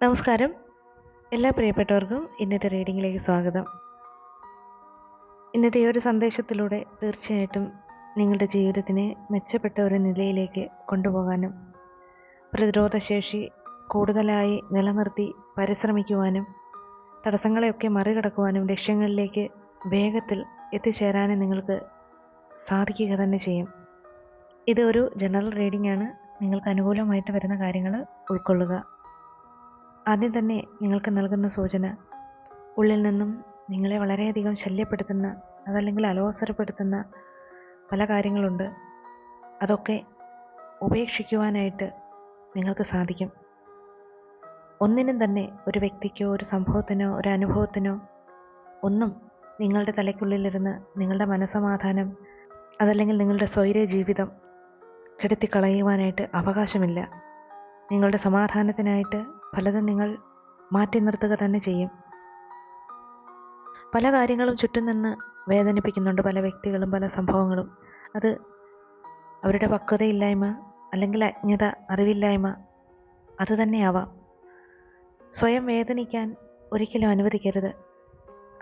നമസ്കാരം. എല്ലാ പ്രിയപ്പെട്ടവർക്കും ഇന്നത്തെ റീഡിങ്ങിലേക്ക് സ്വാഗതം. ഇന്നത്തെ ഈ ഒരു സന്ദേശത്തിലൂടെ തീർച്ചയായിട്ടും നിങ്ങളുടെ ജീവിതത്തിനെ മെച്ചപ്പെട്ട ഒരു നിലയിലേക്ക് കൊണ്ടുപോകാനും പ്രതിരോധശേഷി കൂടുതലായി നിലനിർത്തി പരിശ്രമിക്കുവാനും തടസ്സങ്ങളെയൊക്കെ മറികടക്കുവാനും ലക്ഷ്യങ്ങളിലേക്ക് വേഗത്തിൽ എത്തിച്ചേരാനും നിങ്ങൾക്ക് സാധിക്കുക തന്നെ ചെയ്യും. ഇത് ഒരു ജനറൽ റീഡിംഗ് ആണ് നിങ്ങൾക്ക് അനുകൂലമായിട്ട് വരുന്ന കാര്യങ്ങൾ ഉൾക്കൊള്ളുക. ആദ്യം തന്നെ നിങ്ങൾക്ക് നൽകുന്ന സൂചന ഉള്ളിൽ നിന്നും നിങ്ങളെ വളരെയധികം ശല്യപ്പെടുത്തുന്ന അതല്ലെങ്കിൽ അലോസരപ്പെടുത്തുന്ന പല കാര്യങ്ങളുണ്ട്. അതൊക്കെ ഉപേക്ഷിക്കുവാനായിട്ട് നിങ്ങൾക്ക് സാധിക്കും. ഒന്നിനും തന്നെ ഒരു വ്യക്തിക്കോ ഒരു സംഭവത്തിനോ ഒരു അനുഭവത്തിനോ ഒന്നും നിങ്ങളുടെ തലയ്ക്കുള്ളിലിരുന്ന് നിങ്ങളുടെ മനസമാധാനം അതല്ലെങ്കിൽ നിങ്ങളുടെ സ്വൈര്യ ജീവിതം കെടുത്തിക്കളയുവാനായിട്ട് അവകാശമില്ല. നിങ്ങളുടെ സമാധാനത്തിനായിട്ട് പലതും നിങ്ങൾ മാറ്റി നിർത്തുക തന്നെ ചെയ്യും. പല കാര്യങ്ങളും ചുറ്റും നിന്ന് വേദനിപ്പിക്കുന്നുണ്ട് പല വ്യക്തികളും പല സംഭവങ്ങളും. അത് അവരുടെ പക്വതയില്ലായ്മ അല്ലെങ്കിൽ അജ്ഞത അറിവില്ലായ്മ അതുതന്നെയാവാം സ്വയം വേദനിക്കാൻ ഒരിക്കലും അനുവദിക്കരുത്.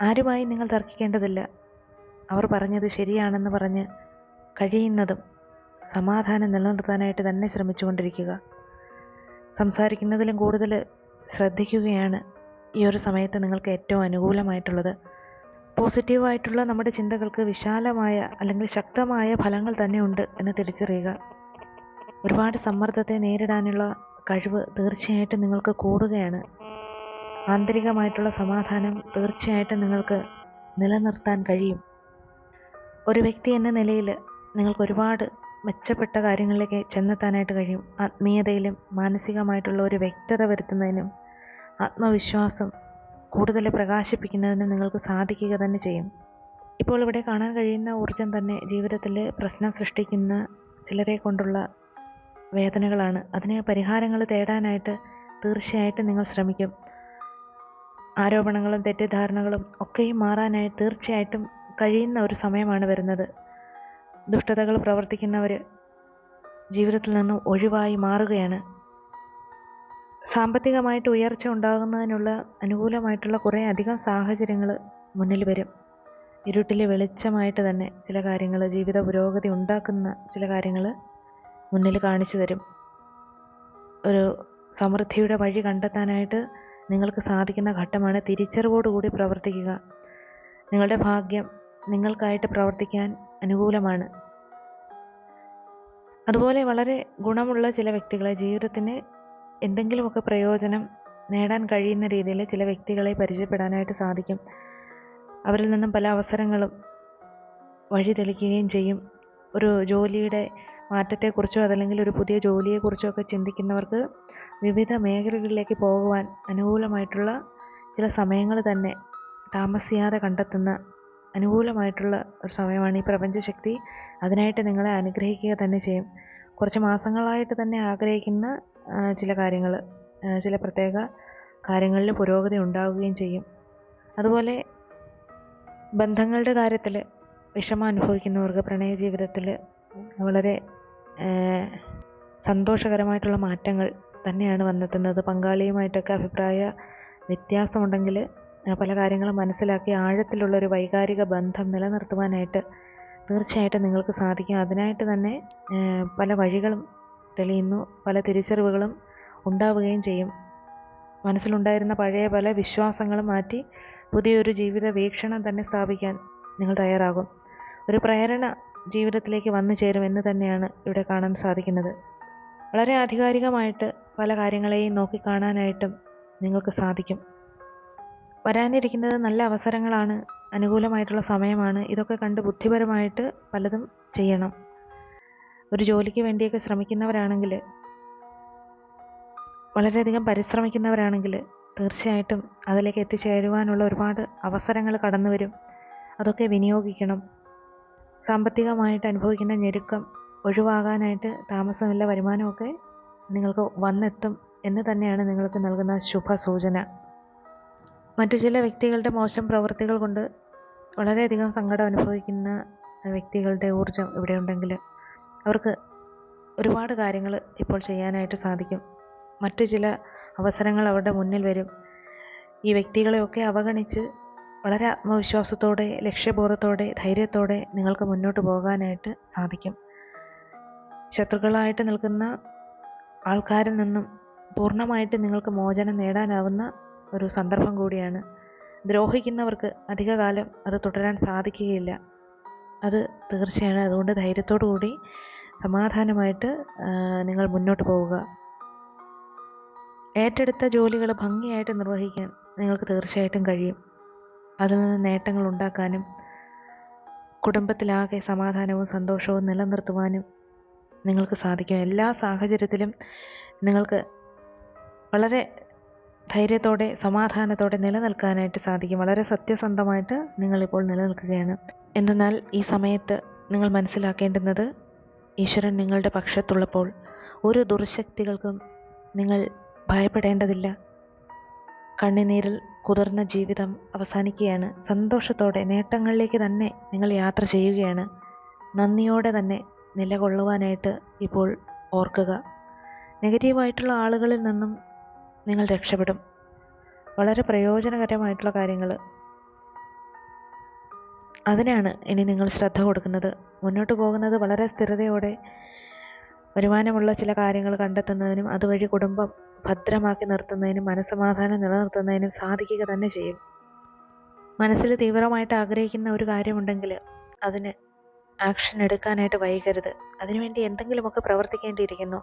ആരുമായി നിങ്ങൾ തർക്കിക്കേണ്ടതില്ല. അവർ പറഞ്ഞത് ശരിയാണെന്ന് പറഞ്ഞ് കഴിയുന്നതും സമാധാനം നിലനിർത്താനായിട്ട് തന്നെ ശ്രമിച്ചുകൊണ്ടിരിക്കുക. സംസാരിക്കുന്നതിലും കൂടുതൽ ശ്രദ്ധിക്കുകയാണ് ഈ ഒരു സമയത്ത് നിങ്ങൾക്ക് ഏറ്റവും അനുകൂലമായിട്ടുള്ളത്. പോസിറ്റീവായിട്ടുള്ള നമ്മുടെ ചിന്തകൾക്ക് വിശാലമായ അല്ലെങ്കിൽ ശക്തമായ ഫലങ്ങൾ തന്നെ ഉണ്ട് എന്ന് തിരിച്ചറിയുക. ഒരുപാട് സമ്മർദ്ദത്തെ നേരിടാനുള്ള കഴിവ് തീർച്ചയായിട്ടും നിങ്ങൾക്ക് കൂടുകയാണ്. ആന്തരികമായിട്ടുള്ള സമാധാനം തീർച്ചയായിട്ടും നിങ്ങൾക്ക് നിലനിർത്താൻ കഴിയും. ഒരു വ്യക്തി എന്ന നിലയിൽ നിങ്ങൾക്ക് ഒരുപാട് മെച്ചപ്പെട്ട കാര്യങ്ങളിലേക്ക് ചെന്നെത്താനായിട്ട് കഴിയും. ആത്മീയതയിലും മാനസികമായിട്ടുള്ള ഒരു വ്യക്തത വരുത്തുന്നതിനും ആത്മവിശ്വാസം കൂടുതൽ പ്രകാശിപ്പിക്കുന്നതിനും നിങ്ങൾക്ക് സാധിക്കുക തന്നെ ചെയ്യും. ഇപ്പോൾ ഇവിടെ കാണാൻ കഴിയുന്ന ഊർജം തന്നെ ജീവിതത്തിൽ പ്രശ്നം സൃഷ്ടിക്കുന്ന ചിലരെ കൊണ്ടുള്ള വേദനകളാണ്. അതിന് പരിഹാരങ്ങൾ തേടാനായിട്ട് തീർച്ചയായിട്ടും നിങ്ങൾ ശ്രമിക്കും. ആരോപണങ്ങളും തെറ്റിദ്ധാരണകളും ഒക്കെയും മാറാനായി തീർച്ചയായിട്ടും കഴിയുന്ന ഒരു സമയമാണ് വരുന്നത്. ദുഷ്ടതകൾ പ്രവർത്തിക്കുന്നവർ ജീവിതത്തിൽ നിന്നും ഒഴിവായി മാറുകയാണ്. സാമ്പത്തികമായിട്ട് ഉയർച്ച ഉണ്ടാകുന്നതിനുള്ള അനുകൂലമായിട്ടുള്ള കുറേ അധികം സാഹചര്യങ്ങൾ മുന്നിൽ വരും. ഇരുട്ടിലെ വെളിച്ചമായിട്ട് തന്നെ ചില കാര്യങ്ങൾ ജീവിത പുരോഗതി ഉണ്ടാക്കുന്ന ചില കാര്യങ്ങൾ മുന്നിൽ കാണിച്ചു തരും. ഒരു സമൃദ്ധിയുടെ വഴി കണ്ടെത്താനായിട്ട് നിങ്ങൾക്ക് സാധിക്കുന്ന ഘട്ടമാണ് തിരിച്ചറിവോടുകൂടി പ്രവർത്തിക്കുക. നിങ്ങളുടെ ഭാഗ്യം നിങ്ങൾക്കായിട്ട് പ്രവർത്തിക്കാൻ അനുകൂലമാണ്. അതുപോലെ വളരെ ഗുണമുള്ള ചില വ്യക്തികളെ ജീവിതത്തിന് എന്തെങ്കിലുമൊക്കെ പ്രയോജനം നേടാൻ കഴിയുന്ന രീതിയിൽ ചില വ്യക്തികളെ പരിചയപ്പെടാനായിട്ട് സാധിക്കും. അവരിൽ നിന്നും പല അവസരങ്ങളും വഴി തെളിക്കുകയും ചെയ്യും. ഒരു ജോലിയുടെ മാറ്റത്തെക്കുറിച്ചോ അതല്ലെങ്കിൽ ഒരു പുതിയ ജോലിയെക്കുറിച്ചോ ഒക്കെ ചിന്തിക്കുന്നവർക്ക് വിവിധ മേഖലകളിലേക്ക് പോകുവാൻ അനുകൂലമായിട്ടുള്ള ചില സമയങ്ങൾ തന്നെ താമസിയാതെ കണ്ടെത്തുന്ന അനുകൂലമായിട്ടുള്ള ഒരു സമയമാണ് ഈ പ്രപഞ്ചശക്തി. അതിനായിട്ട് നിങ്ങളെ അനുഗ്രഹിക്കുക തന്നെ ചെയ്യും. കുറച്ച് മാസങ്ങളായിട്ട് തന്നെ ആഗ്രഹിക്കുന്ന ചില കാര്യങ്ങൾ ചില പ്രത്യേക കാര്യങ്ങളിൽ പുരോഗതി ഉണ്ടാവുകയും ചെയ്യും. അതുപോലെ ബന്ധങ്ങളുടെ കാര്യത്തിൽ വിഷമം അനുഭവിക്കുന്നവർക്ക് പ്രണയ ജീവിതത്തിൽ വളരെ സന്തോഷകരമായിട്ടുള്ള മാറ്റങ്ങൾ തന്നെയാണ് വന്നെത്തുന്നത്. പങ്കാളിയുമായിട്ടൊക്കെ അഭിപ്രായ വ്യത്യാസമുണ്ടെങ്കിൽ പല കാര്യങ്ങളും മനസ്സിലാക്കി ആഴത്തിലുള്ള ഒരു വൈകാരിക ബന്ധം നിലനിർത്തുവാനായിട്ട് തീർച്ചയായിട്ടും നിങ്ങൾക്ക് സാധിക്കും. അതിനായിട്ട് തന്നെ പല വഴികളും തെളിയുന്നു. പല തിരിച്ചറിവുകളും ഉണ്ടാവുകയും ചെയ്യും. മനസ്സിലുണ്ടായിരുന്ന പഴയ പല വിശ്വാസങ്ങളും മാറ്റി പുതിയൊരു ജീവിത വീക്ഷണം തന്നെ സ്ഥാപിക്കാൻ നിങ്ങൾ തയ്യാറാകും. ഒരു പ്രേരണ ജീവിതത്തിലേക്ക് വന്നു ചേരും എന്ന് തന്നെയാണ് ഇവിടെ കാണാൻ സാധിക്കുന്നത്. വളരെ ആധികാരികമായിട്ട് പല കാര്യങ്ങളെയും നോക്കിക്കാണാനായിട്ടും നിങ്ങൾക്ക് സാധിക്കും. വരാനിരിക്കുന്നത് നല്ല അവസരങ്ങളാണ്. അനുകൂലമായിട്ടുള്ള സമയമാണ്. ഇതൊക്കെ കണ്ട് ബുദ്ധിപരമായിട്ട് പലതും ചെയ്യണം. ഒരു ജോലിക്ക് വേണ്ടിയൊക്കെ ശ്രമിക്കുന്നവരാണെങ്കിൽ വളരെയധികം പരിശ്രമിക്കുന്നവരാണെങ്കിൽ തീർച്ചയായിട്ടും അതിലേക്ക് എത്തിച്ചേരുവാനുള്ള ഒരുപാട് അവസരങ്ങൾ കടന്നു വരും. അതൊക്കെ വിനിയോഗിക്കണം. സാമ്പത്തികമായിട്ട് അനുഭവിക്കുന്ന ഞെരുക്കം ഒഴിവാകാനായിട്ട് താമസമില്ല വരുമാനമൊക്കെ നിങ്ങൾക്ക് വന്നെത്തും എന്ന് തന്നെയാണ് നിങ്ങൾക്ക് നൽകുന്ന ശുഭ സൂചന മറ്റു ചില വ്യക്തികളുടെ മോശം പ്രവൃത്തികൾ കൊണ്ട് വളരെയധികം സങ്കടം അനുഭവിക്കുന്ന വ്യക്തികളുടെ ഊർജം ഇവിടെ ഉണ്ടെങ്കിൽ അവർക്ക് ഒരുപാട് കാര്യങ്ങൾ ഇപ്പോൾ ചെയ്യാനായിട്ട് സാധിക്കും. മറ്റു ചില അവസരങ്ങൾ അവരുടെ മുന്നിൽ വരും. ഈ വ്യക്തികളെയൊക്കെ അവഗണിച്ച് വളരെ ആത്മവിശ്വാസത്തോടെ ലക്ഷ്യബോധത്തോടെ ധൈര്യത്തോടെ നിങ്ങൾക്ക് മുന്നോട്ട് പോകാനായിട്ട് സാധിക്കും. ശത്രുക്കളായിട്ട് നിൽക്കുന്ന ആൾക്കാരിൽ നിന്നും പൂർണമായിട്ട് നിങ്ങൾക്ക് മോചനം നേടാനാവുന്ന ഒരു സന്ദർഭം കൂടിയാണ്. ദ്രോഹിക്കുന്നവർക്ക് അധികകാലം അത് തുടരാൻ സാധിക്കുകയില്ല. അത് തീർച്ചയാണ്. അതുകൊണ്ട് ധൈര്യത്തോടു കൂടി സമാധാനമായിട്ട് നിങ്ങൾ മുന്നോട്ട് പോവുക. ഏറ്റെടുത്ത ജോലികൾ ഭംഗിയായിട്ട് നിർവഹിക്കാൻ നിങ്ങൾക്ക് തീർച്ചയായിട്ടും കഴിയും. അതിൽ നിന്ന് നേട്ടങ്ങൾ ഉണ്ടാക്കാനും കുടുംബത്തിലാകെ സമാധാനവും സന്തോഷവും നിലനിർത്തുവാനും നിങ്ങൾക്ക് സാധിക്കും. എല്ലാ സാഹചര്യത്തിലും നിങ്ങൾക്ക് വളരെ ധൈര്യത്തോടെ സമാധാനത്തോടെ നിലനിൽക്കാനായിട്ട് സാധിക്കും. വളരെ സത്യസന്ധമായിട്ട് നിങ്ങളിപ്പോൾ നിലനിൽക്കുകയാണ്. എന്തെന്നാൽ ഈ സമയത്ത് നിങ്ങൾ മനസ്സിലാക്കേണ്ടുന്നത് ഈശ്വരൻ നിങ്ങളുടെ പക്ഷത്തുള്ളപ്പോൾ ഒരു ദുർശക്തികൾക്കും നിങ്ങൾ ഭയപ്പെടേണ്ടതില്ല. കണ്ണിനീരിൽ കുതിർന്ന ജീവിതം അവസാനിക്കുകയാണ്. സന്തോഷത്തോടെ നേട്ടങ്ങളിലേക്ക് തന്നെ നിങ്ങൾ യാത്ര ചെയ്യുകയാണ്. നന്ദിയോടെ തന്നെ നിലകൊള്ളുവാനായിട്ട് ഇപ്പോൾ ഓർക്കുക. നെഗറ്റീവായിട്ടുള്ള ആളുകളിൽ നിന്നും നിങ്ങൾ രക്ഷപ്പെടും. വളരെ പ്രയോജനകരമായിട്ടുള്ള കാര്യങ്ങൾ അതിനാണ് ഇനി നിങ്ങൾ ശ്രദ്ധ കൊടുക്കുന്നത്. മുന്നോട്ട് പോകുന്നത് വളരെ സ്ഥിരതയോടെ വരുമാനമുള്ള ചില കാര്യങ്ങൾ കണ്ടെത്തുന്നതിനും അതുവഴി കുടുംബം ഭദ്രമാക്കി നിർത്തുന്നതിനും മനസ്സമാധാനം നിലനിർത്തുന്നതിനും സാധിക്കുക തന്നെ ചെയ്യും. മനസ്സിൽ തീവ്രമായിട്ട് ആഗ്രഹിക്കുന്ന ഒരു കാര്യമുണ്ടെങ്കിൽ അതിന് ആക്ഷൻ എടുക്കാനായിട്ട് വൈകരുത്. അതിനുവേണ്ടി എന്തെങ്കിലുമൊക്കെ പ്രവർത്തിക്കേണ്ടിയിരിക്കുന്നു.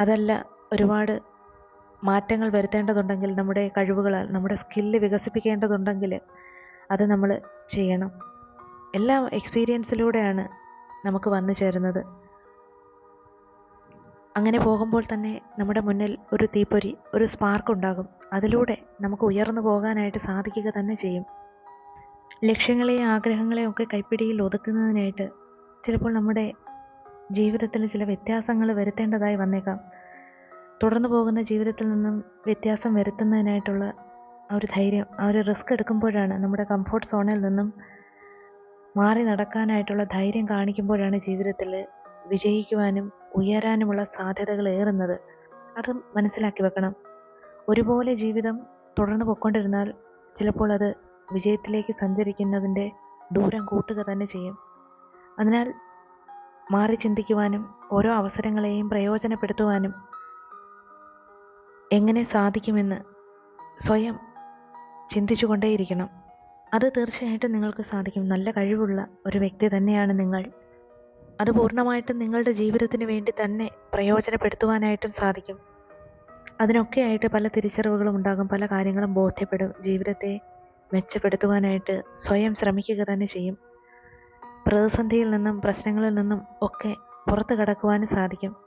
അതല്ല ഒരുപാട് മാറ്റങ്ങൾ വരുത്തേണ്ടതുണ്ടെങ്കിൽ നമ്മുടെ കഴിവുകളാൽ നമ്മുടെ സ്കില്ല് വികസിപ്പിക്കേണ്ടതുണ്ടെങ്കിൽ അത് നമ്മൾ ചെയ്യണം. എല്ലാം എക്സ്പീരിയൻസിലൂടെയാണ് നമുക്ക് വന്നു ചേരുന്നത്. അങ്ങനെ പോകുമ്പോൾ തന്നെ നമ്മുടെ മുന്നിൽ ഒരു തീപ്പൊരി ഒരു സ്പാർക്ക് ഉണ്ടാകും. അതിലൂടെ നമുക്ക് ഉയർന്നു പോകാനായിട്ട് സാധിക്കുക തന്നെ ചെയ്യും. ലക്ഷ്യങ്ങളെയും ആഗ്രഹങ്ങളെയും ഒക്കെ കൈപ്പിടിയിൽ ഒതുക്കുന്നതിനായിട്ട് ചിലപ്പോൾ നമ്മുടെ ജീവിതത്തിൽ ചില വ്യത്യാസങ്ങൾ വരുത്തേണ്ടതായി വന്നേക്കാം. തുടർന്നു പോകുന്ന ജീവിതത്തിൽ നിന്നും വ്യത്യാസം വരുത്തുന്നതിനായിട്ടുള്ള ആ ഒരു ധൈര്യം ആ ഒരു റിസ്ക് എടുക്കുമ്പോഴാണ് നമ്മുടെ കംഫോർട്ട് സോണിൽ നിന്നും മാറി നടക്കാനായിട്ടുള്ള ധൈര്യം കാണിക്കുമ്പോഴാണ് ജീവിതത്തിൽ വിജയിക്കുവാനും ഉയരാനുമുള്ള സാധ്യതകൾ ഏറുന്നത്. അത് മനസ്സിലാക്കി വെക്കണം. ഒരുപോലെ ജീവിതം തുടർന്ന് പൊയ്ക്കൊണ്ടിരുന്നാൽ ചിലപ്പോൾ അത് വിജയത്തിലേക്ക് സഞ്ചരിക്കുന്നതിന്റെ ദൂരം കൂട്ടുക തന്നെ ചെയ്യും. അതിനാൽ മാറി ചിന്തിക്കുവാനും ഓരോ അവസരങ്ങളെയും പ്രയോജനപ്പെടുത്തുവാനും എങ്ങനെ സാധിക്കുമെന്ന് സ്വയം ചിന്തിച്ചു കൊണ്ടേയിരിക്കണം അത് തീർച്ചയായിട്ടും നിങ്ങൾക്ക് സാധിക്കും. നല്ല കഴിവുള്ള ഒരു വ്യക്തി തന്നെയാണ് നിങ്ങൾ. അത് പൂർണമായിട്ടും നിങ്ങളുടെ ജീവിതത്തിന് വേണ്ടി തന്നെ പ്രയോജനപ്പെടുത്തുവാനായിട്ടും സാധിക്കും. അതിനൊക്കെയായിട്ട് പല തിരിച്ചറിവുകളും ഉണ്ടാകും. പല കാര്യങ്ങളും ബോധ്യപ്പെടും. ജീവിതത്തെ മെച്ചപ്പെടുത്തുവാനായിട്ട് സ്വയം ശ്രമിക്കുക തന്നെ ചെയ്യും. പ്രതിസന്ധിയിൽ നിന്നും പ്രശ്നങ്ങളിൽ നിന്നും ഒക്കെ പുറത്തു കടക്കുവാനും സാധിക്കും.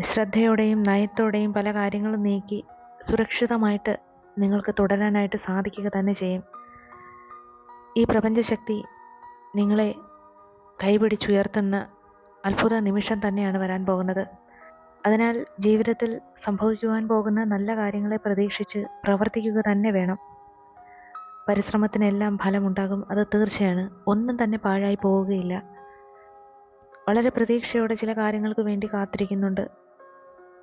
ശ്രദ്ധയോടെയും നയത്തോടെയും പല കാര്യങ്ങളും നീക്കി സുരക്ഷിതമായിട്ട് നിങ്ങൾക്ക് തുടരാനായിട്ട് സാധിക്കുക തന്നെ ചെയ്യും. ഈ പ്രപഞ്ചശക്തി നിങ്ങളെ കൈപിടിച്ചുയർത്തുന്ന അത്ഭുത നിമിഷം തന്നെയാണ് വരാൻ പോകുന്നത്. അതിനാൽ ജീവിതത്തിൽ സംഭവിക്കുവാൻ പോകുന്ന നല്ല കാര്യങ്ങളെ പ്രതീക്ഷിച്ച് പ്രവർത്തിക്കുക തന്നെ വേണം. പരിശ്രമത്തിനെല്ലാം ഫലമുണ്ടാകും അത് തീർച്ചയാണ്. ഒന്നും തന്നെ പാഴായി പോവുകയില്ല. വളരെ പ്രതീക്ഷയോടെ ചില കാര്യങ്ങൾക്ക് വേണ്ടി കാത്തിരിക്കുന്നുണ്ട്.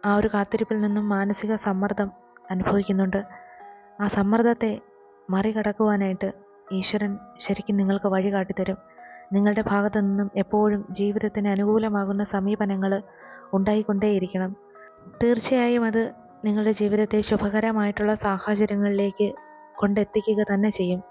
ആ ഒരു കാത്തിരിപ്പിൽ നിന്നും മാനസിക സമ്മർദ്ദം അനുഭവിക്കുന്നുണ്ട്. ആ സമ്മർദ്ദത്തെ മറികടക്കുവാനായിട്ട് ഈശ്വരൻ ശരിക്കും നിങ്ങൾക്ക് വഴി കാട്ടിത്തരും. നിങ്ങളുടെ ഭാഗത്തു നിന്നും എപ്പോഴും ജീവിതത്തിന് അനുകൂലമാകുന്ന സമീപനങ്ങൾ ഉണ്ടായിക്കൊണ്ടേയിരിക്കണം. തീർച്ചയായും അത് നിങ്ങളുടെ ജീവിതത്തെ ശുഭകരമായിട്ടുള്ള സാഹചര്യങ്ങളിലേക്ക് കൊണ്ടെത്തിക്കുക തന്നെ ചെയ്യും.